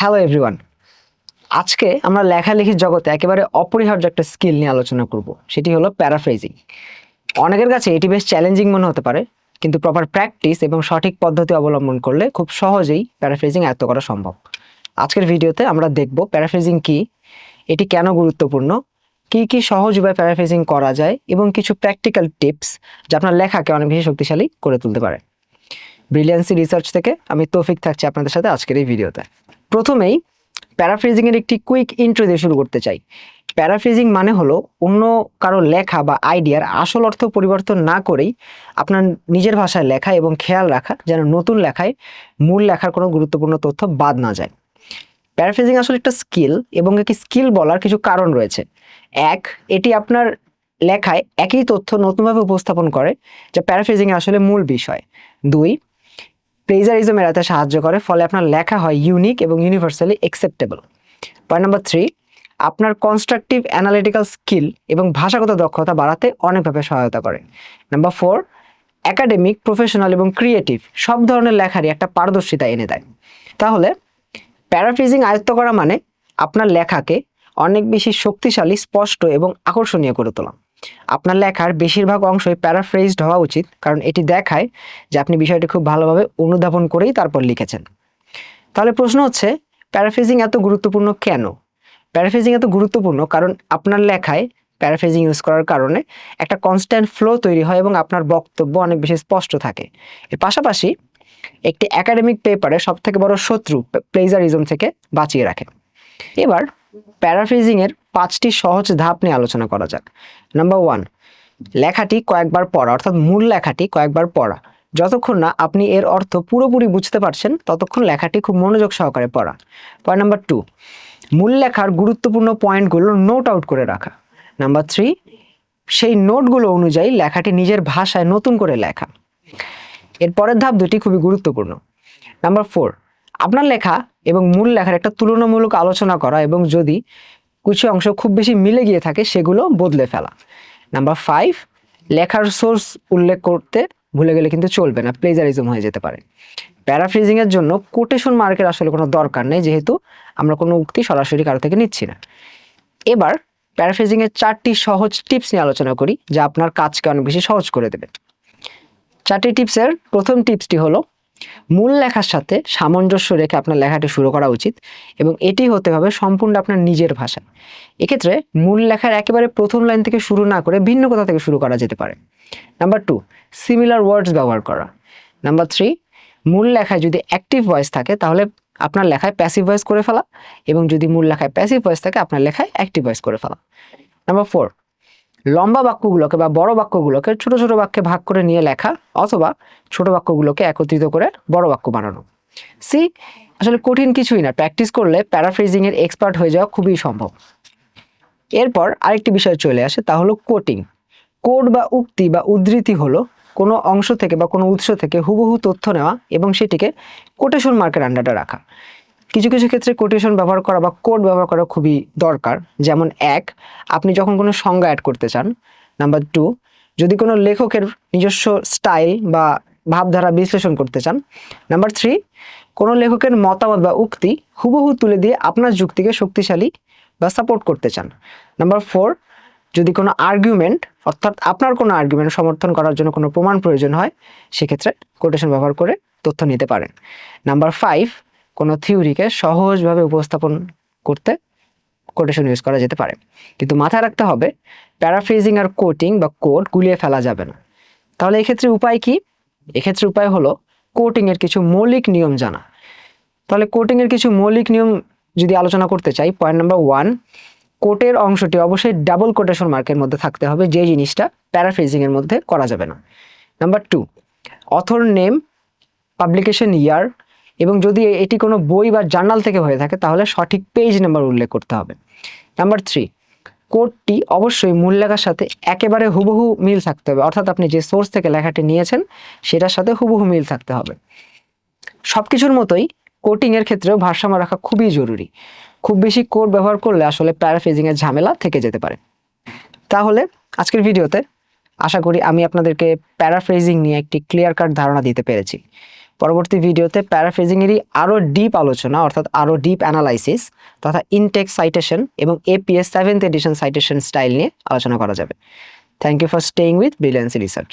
Hello everyone আজকে আমরা লেখালেখির জগতে একেবারে অপরিহার্য একটা স্কিল নিয়ে আলোচনা করব। সেটি হলো প্যারাফ্রেজিং অনেকের কাছে এটি বেশ চ্যালেঞ্জিং মনে হতে পারে, কিন্তু প্রপার প্র্যাকটিস এবং সঠিক পদ্ধতি অবলম্বন করলে খুব সহজেই প্যারাফ্রেজিং আয়ত্ত করা সম্ভব। আজকের ভিডিওতে আমরা দেখব প্যারাফ্রেজিং কি, এটি কেন গুরুত্বপূর্ণ, কি কি সহজ উপায়ে প্যারাফ্রেজিং করা যায় এবং কিছু প্র্যাকটিক্যাল টিপস যা আপনার লেখাকে অনেক বেশি শক্তিশালী করে তুলতে পারে। ব্রিলিয়ান্সি রিসার্চ থেকে আমি তৌফিক থাকছি আপনাদের সাথে আজকের এই ভিডিওতে। প্রথমেই প্যারাফ্রেজিং এর একটি কুইক ইন্ট্রো দিয়ে শুরু করতে চাই। প্যারাফ্রেজিং মানে হলো অন্য কারও লেখা বা আইডিয়ার আসল অর্থ পরিবর্তন না করেই আপনার নিজের ভাষায় লেখা এবং খেয়াল রাখা যেন নতুন লেখায় মূল লেখার কোনো গুরুত্বপূর্ণ তথ্য বাদ না যায়। প্যারাফ্রেজিং আসলে একটা স্কিল এবং একটি স্কিল বলার কিছু কারণ রয়েছে। এক, এটি আপনার লেখায় একই তথ্য নতুনভাবে উপস্থাপন করে, যা প্যারাফ্রেজিং আসলে মূল বিষয়। দুই প্লেজারিজম এড়াতে সাহায্য করে, ফলে আপনার লেখা হয় ইউনিক এবং universally acceptable point number three আপনার কনস্ট্রাকটিভ অ্যানালিটিক্যাল স্কিল এবং ভাষাগত দক্ষতা বাড়াতে অনেকভাবে সহায়তা করে। নাম্বার ফোর একাডেমিক প্রফেশনাল এবং ক্রিয়েটিভ সব ধরনের লেখারই একটা পারদর্শিতা এনে দেয়। তাহলে প্যারাফ্রেজিং আয়ত্ত করা মানে আপনার লেখাকে অনেক বেশি শক্তিশালী, স্পষ্ট এবং আকর্ষণীয় করে তোলা। আপনার লেখার বেশিরভাগ অংশই প্যারাফ্রেজড হওয়া উচিত, কারণ এটি দেখায় যে আপনি বিষয়টি খুব ভালোভাবে অনুধাবন করেই তারপর লিখেছেন। তাহলে প্রশ্ন হচ্ছে প্যারাফ্রেজিং এত গুরুত্বপূর্ণ কেন? প্যারাফ্রেজিং এত গুরুত্বপূর্ণ কারণ আপনার লেখায় প্যারাফ্রেজিং ইউজ করার কারণে একটা কনস্ট্যান্ট ফ্লো তৈরি হয় এবং আপনার বক্তব্য অনেক বেশি স্পষ্ট থাকে। এর পাশাপাশি একটি একাডেমিক পেপারে সব থেকে বড় শত্রু প্লেজারিজম থেকে বাঁচিয়ে রাখে। এবার প্যারাফ্রেজিং এর পাঁচটি সহজ ধাপ নিয়ে আলোচনা করা যাক। নাম্বার ওয়ান লেখাটি কয়েকবার পড়া, অর্থাৎ মূল লেখাটি কয়েকবার পড়া। যতক্ষণ না আপনি এর অর্থ পুরোপুরি বুঝতে পারছেন, ততক্ষণ লেখাটি খুব মনোযোগ সহকারে পড়া। পয়েন্ট নাম্বার টু মূল লেখার গুরুত্বপূর্ণ পয়েন্টগুলো নোট আউট করে রাখা। নাম্বার থ্রি সেই নোটগুলো অনুযায়ী লেখাটি নিজের ভাষায় নতুন করে লেখা। এর পরের ধাপ দুটি খুবই গুরুত্বপূর্ণ। নাম্বার ফোর আপনার লেখা এবং মূল লেখার একটা তুলনামূলক আলোচনা করা এবং যদি কিছু অংশ খুব বেশি মিলে গিয়ে থাকে, সেগুলো বদলে ফেলা। নাম্বার ফাইভ লেখার সোর্স উল্লেখ করতে ভুলে গেলে কিন্তু চলবে না প্লেজারিজম হয়ে যেতে পারে। প্যারাফ্রেজিং এর জন্য কোটেশন মার্কের আসলে কোনো দরকার নেই, যেহেতু আমরা কোনো উক্তি সরাসরি কারও থেকে নিচ্ছি না। এবার প্যারাফ্রেজিং এর চারটি সহজ টিপস নিয়ে আলোচনা করি, যা আপনার কাজকে অনেক বেশি সহজ করে দেবে। চারটি টিপসের প্রথম টিপসটি হলো মূল লেখার সাথে সামঞ্জস্য রেখে আপনার লেখাটি শুরু করা উচিত এবং এটি হতে হবে সম্পূর্ণ আপনার নিজের ভাষা এক্ষেত্রে মূল লেখার একেবারে প্রথম লাইন থেকে শুরু না করে ভিন্ন কথা থেকে শুরু করা যেতে পারে। নাম্বার টু সিমিলার ওয়ার্ডস ব্যবহার করা। নাম্বার থ্রি মূল লেখায় যদি অ্যাক্টিভ ভয়েস থাকে তাহলে আপনার লেখায় প্যাসিভ ভয়েস করে ফেলা এবং যদি মূল লেখায় প্যাসিভ ভয়েস থাকে আপনার লেখায় অ্যাক্টিভ ভয়েস করে ফেলা। নাম্বার ফোর লম্বা বাক্যগুলোকে বা বড় বাক্যগুলোকে ছোট ছোট বাক্যে ভাগ করে নিয়ে লেখা অথবা ছোট বাক্যগুলোকে একত্রিত করে বড় বাক্য বানানো। সি আসলে কঠিন কিছুই না। প্র্যাকটিস করলে প্যারাফ্রেজিং এর এক্সপার্ট হয়ে যাওয়া খুবই সম্ভব। এরপর আরেকটি বিষয় চলে আসে, তা হলো কোটিং কোড বা উক্তি বা উদ্ধৃতি হলো কোনো অংশ থেকে বা কোনো উৎস থেকে হুবহু তথ্য নেওয়া এবং সেটিকে কোটেশন মার্কের আন্ডারে রাখা। কিছু কিছু ক্ষেত্রে কোটেশন ব্যবহার করা বা কোড ব্যবহার করা খুবই দরকার। যেমন এক, আপনি যখন কোনো সংজ্ঞা অ্যাড করতে চান নাম্বার টু যদি কোনো লেখকের নিজস্ব স্টাইল বা ভাবধারা বিশ্লেষণ করতে চান নাম্বার থ্রি কোনো লেখকের মতামত বা উক্তি হুবহু তুলে দিয়ে আপনার যুক্তিকে শক্তিশালী বা সাপোর্ট করতে চান। নাম্বার ফোর যদি কোনো আর্গুমেন্ট অর্থাৎ আপনার কোনো আর্গুমেন্ট সমর্থন করার জন্য কোনো প্রমাণ প্রয়োজন হয়, সেক্ষেত্রে কোটেশন ব্যবহার করে তথ্য নিতে পারেন। নাম্বার ফাইভ কোনো থিওরিকে সহজভাবে উপস্থাপন করতে কোটেশন ইউজ করা যেতে পারে। কিন্তু মাথায় রাখতে হবে প্যারাফ্রেজিং আর কোটিং বা কোড গুলিয়ে ফেলা যাবে না। তাহলে এক্ষেত্রে উপায় কি? এক্ষেত্রে উপায় হলো কোটিংয়ের কিছু মৌলিক নিয়ম জানা। তাহলে কোটিংয়ের কিছু মৌলিক নিয়ম যদি আলোচনা করতে চাই পয়েন্ট নাম্বার ওয়ান কোটের অংশটি অবশ্যই ডাবল কোটেশন মার্কের মধ্যে থাকতে হবে, যে জিনিসটা প্যারাফ্রেজিং এর মধ্যে করা যাবে না। Number two author name publication year এবং যদি এটি কোনো বই বা জার্নাল থেকে হয়ে থাকে, তাহলে সঠিক পেজ নাম্বার উল্লেখ করতে হবে। নাম্বার থ্রি, কোডটি অবশ্যই মূল লেখার সাথে একেবারে হুবহু মিল থাকতে হবে। অর্থাৎ আপনি যে সোর্স থেকে লেখাটি নিয়েছেন, সেটার সাথে হুবহু মিল থাকতে হবে। সব কিছুর মতোই কোটিংয়ের ক্ষেত্রেও ভারসাম্য রাখা খুবই জরুরি। খুব বেশি কোড ব্যবহার করলে আসলে প্যারাফেজিংয়ের ঝামেলা থেকে যেতে পারে। তাহলে আজকের ভিডিওতে আশা করি আমি আপনাদেরকে প্যারাফ্রেজিং নিয়ে একটি ক্লিয়ার কাট ধারণা দিতে পেরেছি। পরবর্তী ভিডিওতে প্যারাফ্রেজিংয়েরই আরও ডিপ আলোচনা, অর্থাৎ আরও ডিপ অ্যানালাইসিস তথা ইনটেক সাইটেশন এবং APA seventh edition citation style নিয়ে আলোচনা করা যাবে। Thank you for staying with brilliancy research